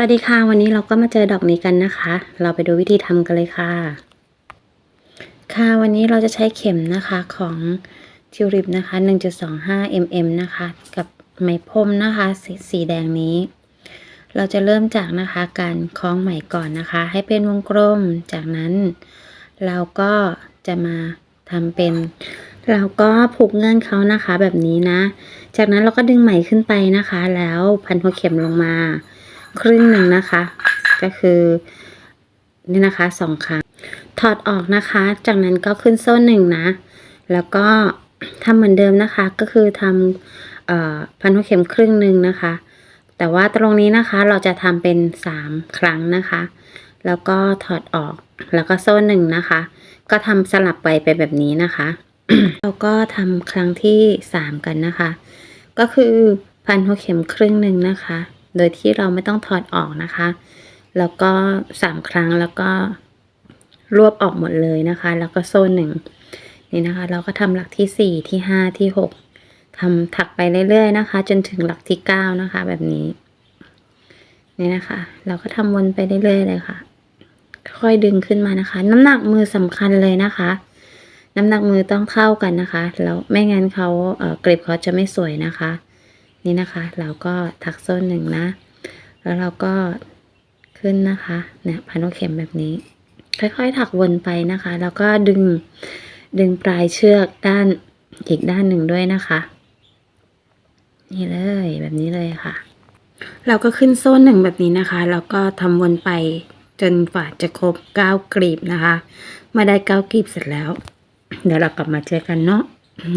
วัสดีค่ะ วันนี้เราก็มาเจอดอกนี้กันนะคะ เราไปดูวิธีทำกันเลยค่ะ ค่ะวันนี้เราจะใช้เข็มนะคะของทิวริปนะคะ 1.25 mm นะคะ กับไหมพรมนะคะสสีแดงนี้ เราจะเริ่มจากนะคะการคล้องไหมก่อนนะคะ ให้เป็นวงกลมจากนั้น เราก็จะมาทำเป็น เราก็ผูกเงื่อนเขานะคะแบบนี้นะ จากนั้นเราก็ดึงไหมขึ้นไปนะคะ แล้วพันหัวเข็มลงมา ครึ่งหนึ่งนะคะ ก็คือนี่นะคะสองครั้ง ถอดออกนะคะ จากนั้นก็ขึ้นโซ่หนึ่งนะ แล้วก็ทำเหมือนเดิมนะคะ ก็คือทำออพันหัวเข็มครึ่งหนึ่งนะคะ แต่ว่าตรงนี้นะคะเราจะทำเป็นสามครั้งนะคะ แล้วก็ถอดออกแล้วก็โซ่หนึ่งนะคะ ก็ทำสลับไปไปแบบนี้นะคะ เราก็ทำครั้งที่สามกันนะคะ ก็คือพันหัวเข็มครึ่งหนึ่งนะคะ โดยที่เราไม่ต้องถอดออกนะคะ แล้วก็สามครั้งแล้วก็รวบออกหมดเลยนะคะ แล้วก็โซ่หนึ่งนี่นะคะ เราก็ทำหลักที่สี่ที่ห้าที่หกทำถักไปเรื่อยๆนะคะ จนถึงหลักที่เก้านะคะ แบบนี้นี่นะคะ เราก็ทำวนไปเรื่อยๆเลยค่ะ ค่อยดึงขึ้นมานะคะ น้ำหนักมือสำคัญเลยนะคะ น้ำหนักมือต้องเท่ากันนะคะ แล้วไม่งั้นเขาเออกริบเขาจะไม่สวยนะคะ นี่นะคะ เราก็ถักโซ่หนึ่งนะ แล้วเราก็ขึ้นนะคะเนี่ยพันหัวเข็มแบบนี้ ค่อยๆถักวนไปนะคะ แล้วก็ดึงดึงปลายเชือกด้านอีกด้านหนึ่งด้วยนะคะ นี่เลยแบบนี้เลยค่ะ เราก็ขึ้นโซ่หนึ่งแบบนี้นะคะ แล้วก็ทำวนไปจนกว่าจะครบเก้ากลีบนะคะมื่อได้เก้ากลีบเสร็จแล้ว เดี๋ยวเรากลับมาเจอกันเนาะ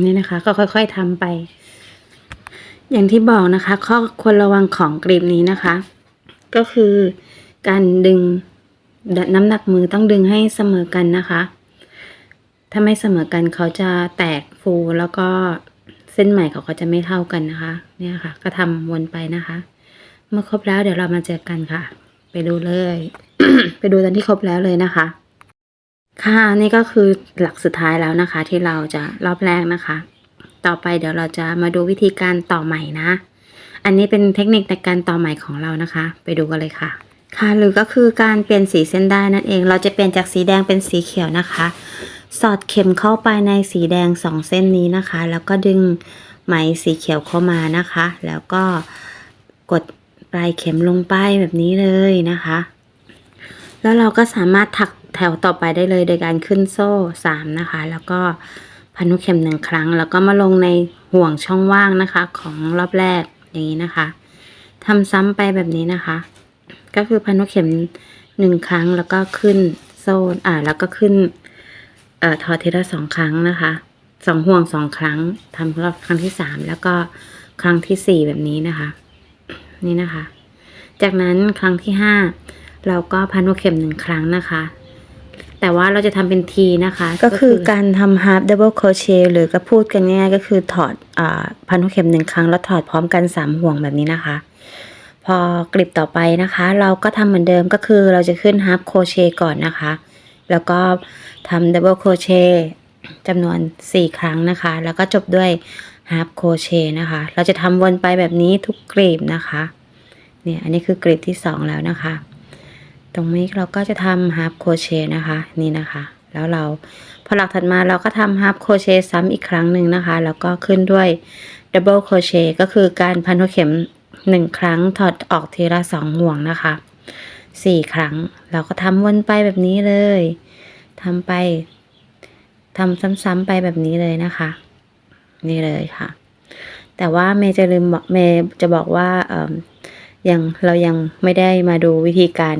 นี่นะคะ ก็ค่อยๆทำไป อย่างที่บอกนะคะ ข้อควรระวังของกรีบนี้นะคะ ก็คือการดึงน้ำหนักมือต้องดึงให้เสมอกันนะคะ ถ้าไม่เสมอกันเขาจะแตกฟูแล้วก็เส้นใหม่เขาก็จะไม่เท่ากันนะคะ เนี่ยค่ะ ก็ทำวนไปนะคะ เมื่อครบแล้วเดี๋ยวเรามาเจอกันค่ะ ไปดูเลย ไปดูตอนที่ครบแล้วเลยนะคะ ค่ะนี่ก็คือหลักสุดท้ายแล้วนะคะ ที่เราจะรอบแรกนะคะ ต่อไปเดี๋ยวเราจะมาดูวิธีการต่อใหม่นะ อันนี้เป็นเทคนิคในการต่อใหม่ของเรานะคะ ไปดูกันเลยค่ะ ค่ะหรือก็คือการเปลี่ยนสีเส้นได้นั่นเอง เราจะเปลี่ยนจากสีแดงเป็นสีเขียวนะคะ สอดเข็มเข้าไปในสีแดงสองเส้นนี้นะคะ แล้วก็ดึงไหมสีเขียวเข้ามานะคะ แล้วก็กดปลายเข็มลงไปแบบนี้เลยนะคะ แล้วเราก็สามารถถักแถวต่อไปได้เลยโดยการขึ้นโซ่สามนะคะ แล้วก็ พันหุเข็มหนึ่งครั้ง แล้วก็มาลงในห่วงช่องว่างนะคะ ของรอบแรกอย่างนี้นะคะทำซ้ำไปแบบนี้นะคะ ก็คือพันหุเข็มหนึ่งครั้งแล้วก็ขึ้นโซ่อ่าแล้วก็ขึ้นเอ่อทอเทละสองครั้งนะคะสองห่วงสองครั้งทำรอบครั้งที่สามแล้วก็ครั้งที่สี่แบบนี้นะคะ นี่นะคะ จากนั้นครั้งที่ห้าเราก็พันหัวเข็มหนึ่งครั้งนะคะ แต่ว่าเราจะทำเป็นทีนะคะ ก็คือการทำ half double crochet หรือก็พูดกันง่ายๆก็คือถอดอ่าพันหัวเข็มหนึ่งครั้ง แล้วถอดพร้อมกันสามห่วงแบบนี้นะคะ พอกลิบต่อไปนะคะ เราก็ทำเหมือนเดิมก็คือเราจะขึ้น half crochet ก่อนนะคะ แล้วก็ทำ double crochet จำนวน 4 ครั้งนะคะ แล้วก็จบด้วย half crochet นะคะ เราจะทำวนไปแบบนี้ทุกกลีบนะคะ เนี่ย อันนี้คือกลีบที่ 2 แล้วนะคะ ตรงนี้เราก็จะทำ half crochet นะคะนี่นะคะ แล้วเราพอหลักถัดมาเราก็ทำ half crochet ซ้ำอีกครั้งหนึ่งนะคะ แล้วก็ขึ้นด้วย double crochet ก็คือการพันหัวเข็ม 1 ครั้งถอดออกทีละ 2 ห่วงนะคะสี่ครั้งเราก็ทำวนไปแบบนี้เลยทำไปทำซ้ำๆไปแบบนี้เลยนะคะ นี่เลยค่ะ แต่ว่าเมย์จะลืมบอกเมย์จะบอกว่าเอ่มยังเรายังไม่ได้มาดูวิธีการ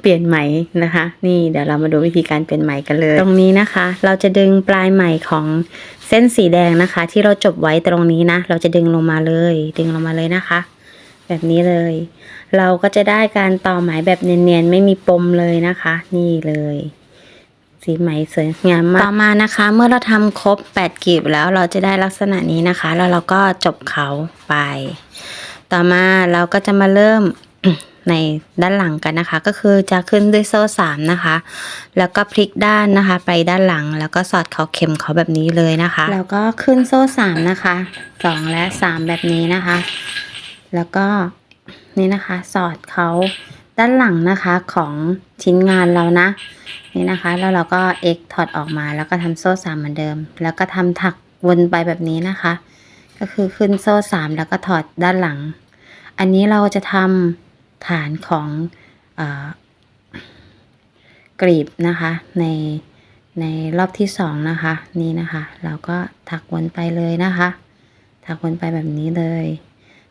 เปลี่ยนไหมนะคะ นี่เดี๋ยวเรามาดูวิธีการเปลี่ยนไหมกันเลย ตรงนี้นะคะ เราจะดึงปลายไหมของเส้นสีแดงนะคะ ที่เราจบไว้ตรงนี้นะ เราจะดึงลงมาเลย ดึงลงมาเลยนะคะ แบบนี้เลย เราก็จะได้การต่อไหมแบบเนียนๆไม่มีปมเลยนะคะ นี่เลยสีไหมสวยงามมาก ต่อมานะคะ เมื่อเราทำครบ 8กีบแล้วเราจะได้ลักษณะนี้นะคะ แล้วเราก็จบเขาไป ต่อมาเราก็จะมาเริ่ม ในด้านหลังกันนะคะ ก็คือจะขึ้นด้วยโซ่สามนะคะ แล้วก็พลิกด้านนะคะ ไปด้านหลังแล้วก็สอดเขาเข็มเขาแบบนี้เลยนะคะ แล้วก็ขึ้นโซ่สามนะคะสองและสามแบบนี้นะคะ แล้วก็นี่นะคะ สอดเขาด้านหลังนะคะของชิ้นงานเรานะนี่นะคะ แล้วเราก็ x ถอดออกมาแล้วก็ทำโซ่สามเหมือนเดิม แล้วก็ทำถักวนไปแบบนี้นะคะ ก็คือขึ้นโซ่สามแล้วก็ถอดด้านหลัง อันนี้เราจะทำ ฐานของอกรีบนะคะในในรอบที่สองนะคะนี่นะคะ เราก็ถักวนไปเลยนะคะ ถักวนไปแบบนี้เลย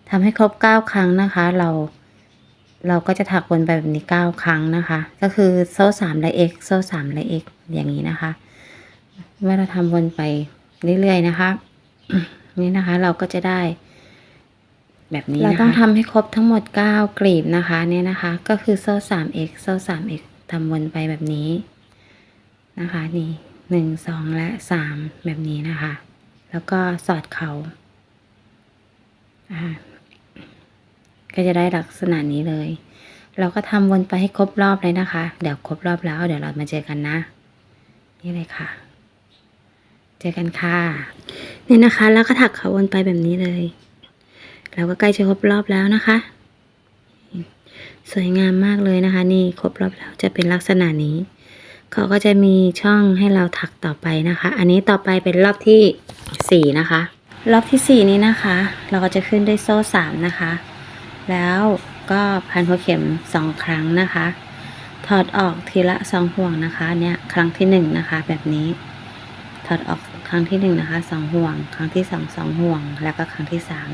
ทำให้ครบเก้าครั้งนะคะ เราเราก็จะถักวนไปแบบนี้เก้าครั้งนะคะ ก็คือโซ่สามและ x โซ่สามและ x อย่างนี้นะคะ เมื่อเราทำวนไปเรื่อยๆนะคะ นี่นะคะเราก็จะได้ แบบนี้เราต้องทำให้ครบทั้งหมด 9กลีบนะคะเนี่ยนะคะ ก็คือโซ่ 3x โซ่ 3x ทำวนไปแบบนี้นะคะนี่หนึ่งสองและสามแบบนี้นะคะ แล้วก็สอดเขาอ่าก็จะได้ลักษณะนี้เลย เราก็ทำวนไปให้ครบรอบเลยนะคะ เดี๋ยวครบรอบแล้วเดี๋ยวเรามาเจอกันนะ นี่เลยค่ะ เจอกันค่ะเนี่ยนะคะ แล้วก็ถักเขาวนไปแบบนี้เลย เราก็ใกล้จะครบรอบแล้วนะคะ สวยงามมากเลยนะคะ นี่ครบรอบแล้วจะเป็นลักษณะนี้เขาก็จะมีช่องให้เราถักต่อไปนะคะ อันนี้ต่อไปเป็นรอบที่สี่นะคะ รอบที่สี่นี้นะคะ เราก็จะขึ้นด้วยโซ่สามนะคะ แล้วก็พันหัวเข็มสองครั้งนะคะ ถอดออกทีละสองห่วงนะคะ เนี่ยครั้งที่หนึ่งนะคะ แบบนี้ ถอดออกครั้งที่หนึ่งนะคะสองห่วง ครั้งที่สองสองห่วง แล้วก็ครั้งที่สาม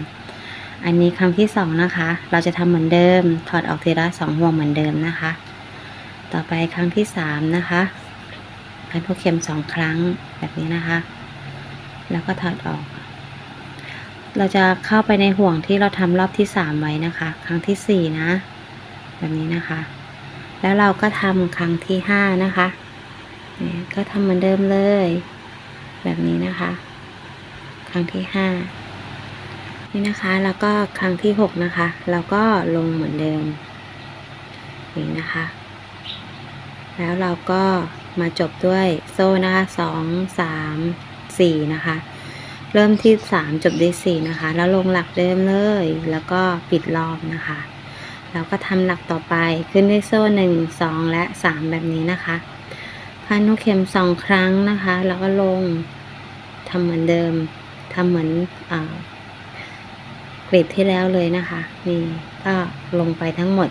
อันนี้ครั้งที่สองนะคะ เราจะทำเหมือนเดิม ถอดออกทีละสองห่วงเหมือนเดิมนะคะ ต่อไปครั้งที่สามนะคะพันหัวเข็มสองครั้งแบบนี้นะคะ แล้วก็ถอดออก เราจะเข้าไปในห่วงที่เราทำรอบที่สามไว้นะคะ ครั้งที่สี่นะ แบบนี้นะคะ แล้วเราก็ทำครั้งที่ห้านะคะก็ทำเหมือนเดิมเลย แบบนี้นะคะ ครั้งที่ห้า นี่นะคะแล้วก็ครั้งที่หกนะคะ เราก็ลงเหมือนเดิมนี่นะคะ แล้วเราก็มาจบด้วยโซ่นะคะสองสามสี่นะคะ เริ่มที่สามจบด้วยสี่นะคะ แล้วลงหลักเดิมเลย แล้วก็ปิดรอบนะคะแล้วก็ทำหลักต่อไปขึ้นด้วยโซ่หนึ่งสองและสามแบบนี้นะคะพันนกเข็มสองครั้งนะคะ แล้วก็ลงทำเหมือนเดิมทำเหมือนอา กรีบที่แล้วเลยนะคะนี่ก็ลงไปทั้งหมด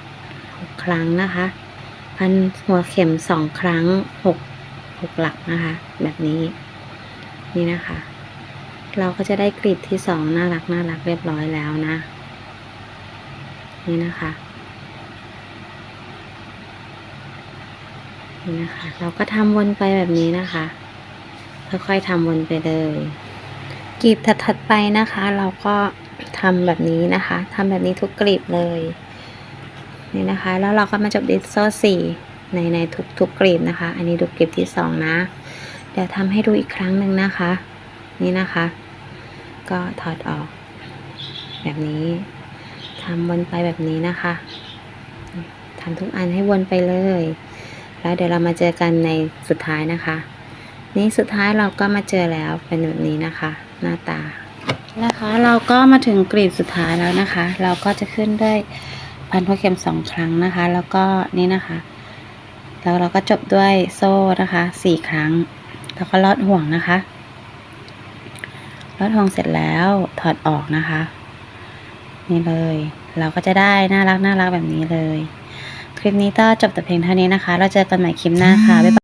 หกครั้งนะคะ พันหัวเข็มสองครั้งหกหกหลักนะคะ แบบนี้ นี่นะคะ เราก็จะได้กลีบที่สองน่ารักน่ารักเรียบร้อยแล้วนะ นี่นะคะนี่นะคะ เราก็ทำวนไปแบบนี้นะคะค่อยๆทำวนไปเลยกลีบถัดๆไปนะคะ เราก็ ทำแบบนี้นะคะทำแบบนี้ทุกกลีบเลยนี่นะคะ แล้วเราก็มาจบดิสโซ่สี่ในในทุกทุกกลีบนะคะ อันนี้ดูกลีบที่สองนะเดี๋ยวทำให้ดูอีกครั้งหนึ่งนะคะ นี่นะคะ ก็ถอดออก แบบนี้ทำวนไปแบบนี้นะคะทำทุกอันให้วนไปเลย แล้วเดี๋ยวเรามาเจอกันในสุดท้ายนะคะ นี่สุดท้ายเราก็มาเจอแล้วเป็นแบบนี้นะคะ หน้าตา นะคะ เราก็มาถึงกรีดสุดท้ายแล้วนะคะ เราก็จะขึ้นด้วยพันหัวเข็มสองครั้งนะคะ แล้วก็นี่นะคะ แล้วเราก็จบด้วยโซ่นะคะสี่ครั้ง แล้วก็ลอดห่วงนะคะลอดห่วงเสร็จแล้วถอดออกนะคะ นี่เลย เราก็จะได้น่ารักน่ารักแบบนี้เลย คลิปนี้ก็จบแต่เพียงเท่านี้นะคะ เราเจอกันใหม่คลิปหน้าค่ะบ๊ายบาย